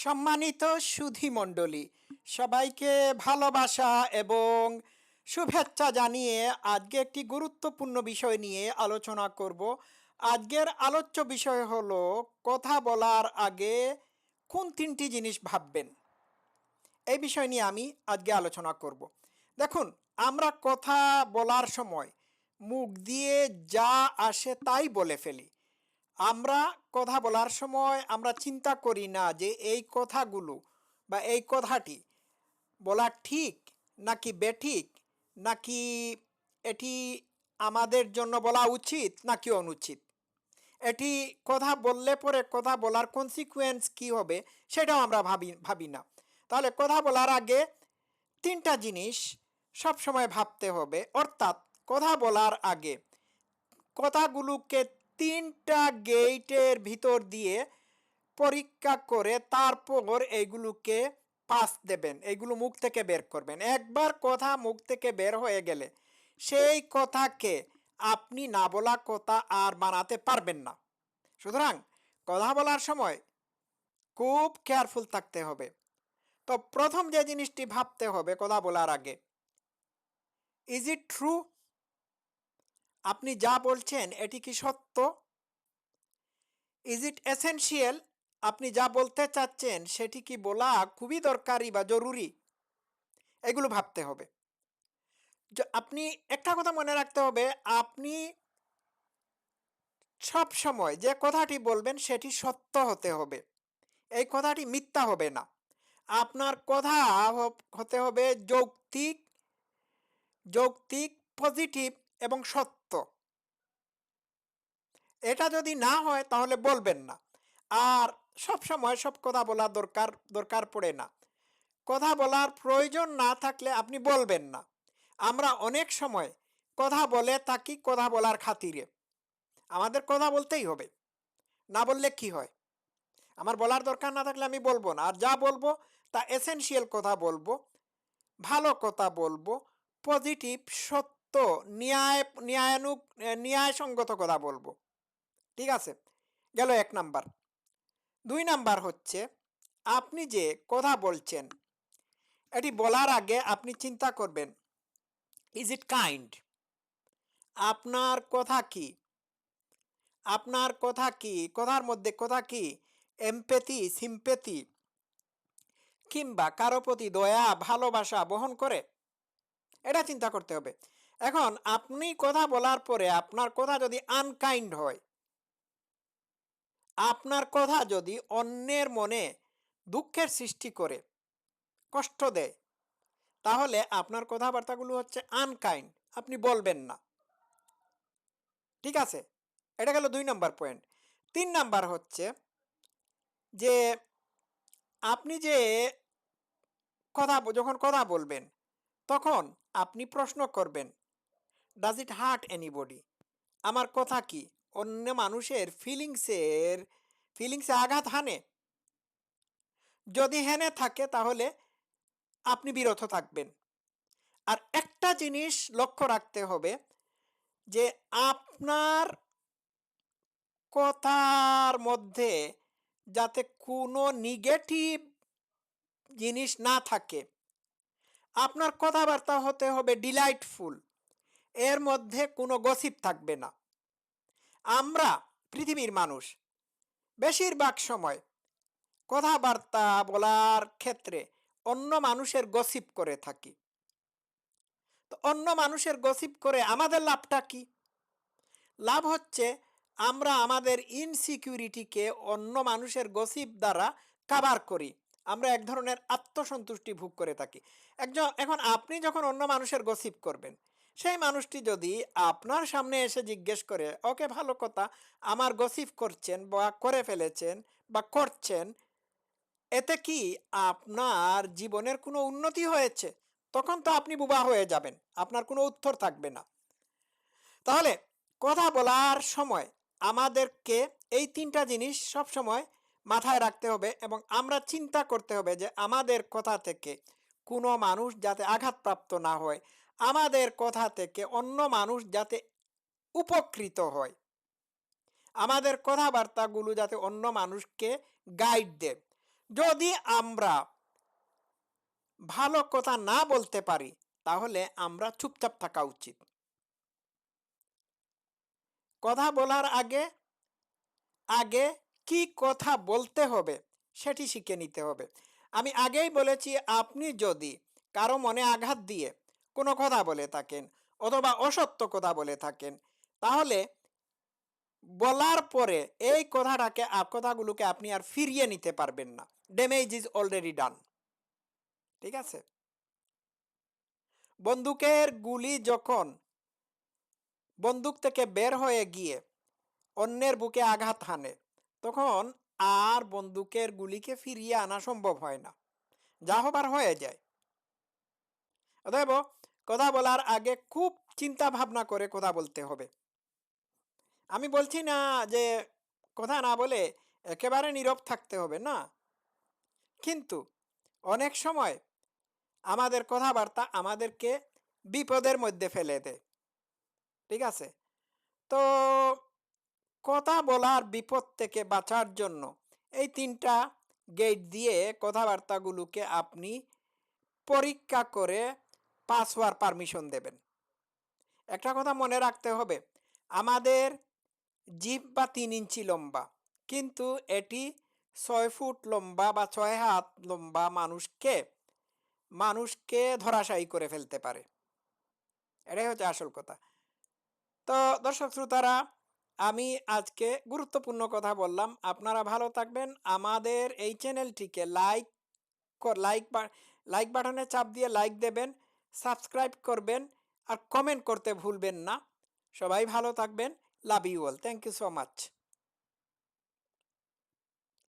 সম্মানিত সুধি মণ্ডলী, সবাইকে ভালোবাসা এবং শুভেচ্ছা জানিয়ে আজকে একটি গুরুত্বপূর্ণ বিষয় নিয়ে আলোচনা করব। আজকের আলোচ্য বিষয় হলো, কথা বলার আগে কোন তিনটি জিনিস ভাববেন? এই বিষয় নিয়ে আমি আজকে আলোচনা করব। দেখুন, আমরা কথা বলার সময় মুখ দিয়ে যা আসে তাই বলে ফেলি। আমরা কথা বলার সময় আমরা চিন্তা করি না যে এই কথাগুলো বা এই কথাটি বলা ঠিক নাকি বেঠিক, নাকি এটি আমাদের জন্য বলা উচিত নাকি অনুচিত? এটি কথা বললে পরে কথা বলার কনসিকুয়েন্স কি হবে সেটাও আমরা ভাবি ভাবি না। তাহলে কথা বলার আগে তিনটা জিনিস সব সময় ভাবতে হবে। অর্থাৎ কথা বলার আগে কথাগুলোকে তিনটা গেইটের ভিতর দিয়ে পরীক্ষা করে তারপর এইগুলোকে পাস দেবেন, এগুলো মুখ থেকে বের করবেন। একবার কথা মুখ থেকে বের হয়ে গেলে সেই কথাকে আপনি না বলা কথা আর বানাতে পারবেন না। সুতরাং কথা বলার সময় খুব কেয়ারফুল থাকতে হবে। তো প্রথম যে জিনিসটি ভাবতে হবে কথা বলার আগে ইজ ইট ট্রু আপনি যা বলছেন, এটি কি সত্য? ইজ ইট এসেনশিয়াল আপনি যা বলতে চাচ্ছেন, সেটি কি বলা খুবই দরকারি বা জরুরি? এগুলো ভাবতে হবে। আপনি, একটা কথা মনে রাখতে হবে, আপনি সব সময় যে কথাটি বলবেন, সেটি সত্য হতে হবে। এই কথাটি মিথ্যা হবে না। আপনার কথা হতে হবে যৌক্তিক যৌক্তিক পজিটিভ এবং সত্য। এটা যদি না হয় তাহলে বলবেন না। আর সব সময় সব কথা বলা দরকার দরকার পড়ে না। কথা বলার প্রয়োজন না থাকলে আপনি বলবেন না। আমরা অনেক সময় কথা বলে থাকি কথা বলার খাতিরে। আমাদের কথা বলতেই হবে। না বললে কি হয়? আমার বলার দরকার না থাকলে আমি বলব না। আর যা বলব তা এসেনশিয়াল কথা বলব, ভালো কথা বলব পজিটিভ সত্য, ন্যায় ন্যায়ানুক ন্যায়সঙ্গত কথা বলব। ঠিক আছে? গেল এক নাম্বার। দুই নাম্বার হচ্ছে, আপনি যে কথা বলছেন, এটি বলার আগে আপনি চিন্তা করবেন ইজ ইট কাইন্ড আপনার কথা কি? আপনার কথা কি? কথার মধ্যে কথা কি? এমপেথি সিম্পেথি কিংবা কারও প্রতি দয়া, ভালোবাসা বহন করে? এটা চিন্তা করতে হবে। এখন আপনি কথা বলার পরে আপনার কথা যদি আনকাইন্ড হয় আপনার কথা যদি অন্যের মনে দুঃখের সৃষ্টি করে, কষ্ট দেয়, তাহলে আপনার কথাবার্তাগুলো হচ্ছে আনকাইন্ড আপনি বলবেন না। ঠিক আছে? এটা গেল দুই নাম্বার পয়েন্ট তিন নাম্বার হচ্ছে যে, আপনি যে কথা, যখন কথা বলবেন, তখন আপনি প্রশ্ন করবেন ডাজ ইট হার্ট এনিবডি আমার কথা কি? অন্য মানুষের ফিলিংসের ফিলিংসে আঘাত হানে। যদি হেনে থাকে, তাহলে আপনি বিরত থাকবেন। আর একটা জিনিস লক্ষ্য রাখতে হবে, যে আপনার কথার মধ্যে যাতে কোনো নেগেটিভ জিনিস না থাকে, আপনার কথাবার্তা হতে হবে ডিলাইটফুল এর মধ্যে কোনো গসিপ থাকবে না। আমরা পৃথিবীর মানুষ। বেশিরভাগ সময় কথাবার্তা বলার ক্ষেত্রে অন্য মানুষের গসিপ করে থাকি। তো অন্য মানুষের গসিপ করে আমাদের লাভটা কি? লাভ হচ্ছে আমরা আমাদের ইনসিকিউরিটিকে অন্য মানুষের গসিপ দ্বারা কাভার করি। আমরা এক ধরনের আত্মসন্তুষ্টি ভোগ করে থাকি। একজন, এখন আপনি যখন অন্য মানুষের গসিপ করবেন সেই মানুষটি যদি আপনার সামনে এসে জিজ্ঞেস করে, ওকে, ভালো কথা, আমার গসিপ করছেন বা করে ফেলেছেন বা করছেন, এতে কি আপনার জীবনের কোনো উন্নতি হয়েছে? তখন তো আপনি বুবা হয়ে যাবেন, আপনার কোনো উত্তর থাকবে না। তাহলে কথা বলার সময় আমাদেরকে এই তিনটা জিনিস সব সময় মাথায় রাখতে হবে এবং আমরা চিন্তা করতে হবে যে আমাদের কথা থেকে কোনো মানুষ যাতে আঘাতপ্রাপ্ত না হয়। আমাদের কথা থেকে অন্য মানুষ যাতে উপকৃত হয়। আমাদের কথাবার্তাগুলো যাতে অন্য মানুষকে গাইড দেয়। যদি আমরা ভালো কথা না বলতে পারি, তাহলে আমরা চুপচাপ থাকা উচিত। কথা বলার আগে আগে কি কথা বলতে হবে সেটি শিখে নিতে হবে। আমি আগেই বলেছি, আপনি যদি কারও মনে আঘাত দিয়ে কোনো কথা বলে থাকেন অথবা অসত্য কথা বলে থাকেন। তাহলে বলার পরে এই কথাটাকে কথাগুলোকে আপনি আর ফিরিয়ে নিতে পারবেন না। ড্যামেজ ইজ অলরেডি ডান ঠিক আছে? বন্দুকের গুলি যখন বন্দুক থেকে বের হয়ে গিয়ে অন্যের বুকে আঘাত হানে, তখন আর বন্দুকের গুলিকে ফিরিয়ে আনা সম্ভব হয় না। যা হবার হয়ে যায়। অতএব কথা বলার আগে খুব চিন্তা ভাবনা করে কথা বলতে হবে। আমি বলছি না যে কথা না বলে একেবারে নীরব থাকতে হবে না। কিন্তু অনেক সময় আমাদের কথাবার্তা আমাদেরকে বিপদের মধ্যে ফেলে দেয়। ঠিক আছে? তো কথা বলার বিপদ থেকে বাঁচার জন্য এই তিনটা গেট দিয়ে কথাবার্তাগুলোকে আপনি পরীক্ষা করে পাস হওয়ার পারমিশন দেবেন। একটা কথা মনে রাখতে হবে, আমাদের জিপ বা তিন ইঞ্চি লম্বা, কিন্তু এটি ছয় ফুট লম্বা বা ছয় হাত লম্বা মানুষকে মানুষকে ধরাশায়ী করে ফেলতে পারে। এটাই হচ্ছে আসল কথা। তো দর্শক শ্রোতারা, আমি আজকে গুরুত্বপূর্ণ কথা বললাম। আপনারা ভালো থাকবেন। আমাদের এই চ্যানেলটিকে লাইক লাইক লাইক বাটনে চাপ দিয়ে লাইক দেবেন। সাবস্ক্রাইব করবেন আর কমেন্ট করতে ভুলবেন না। সবাই ভালো থাকবেন। Love you all thank you so much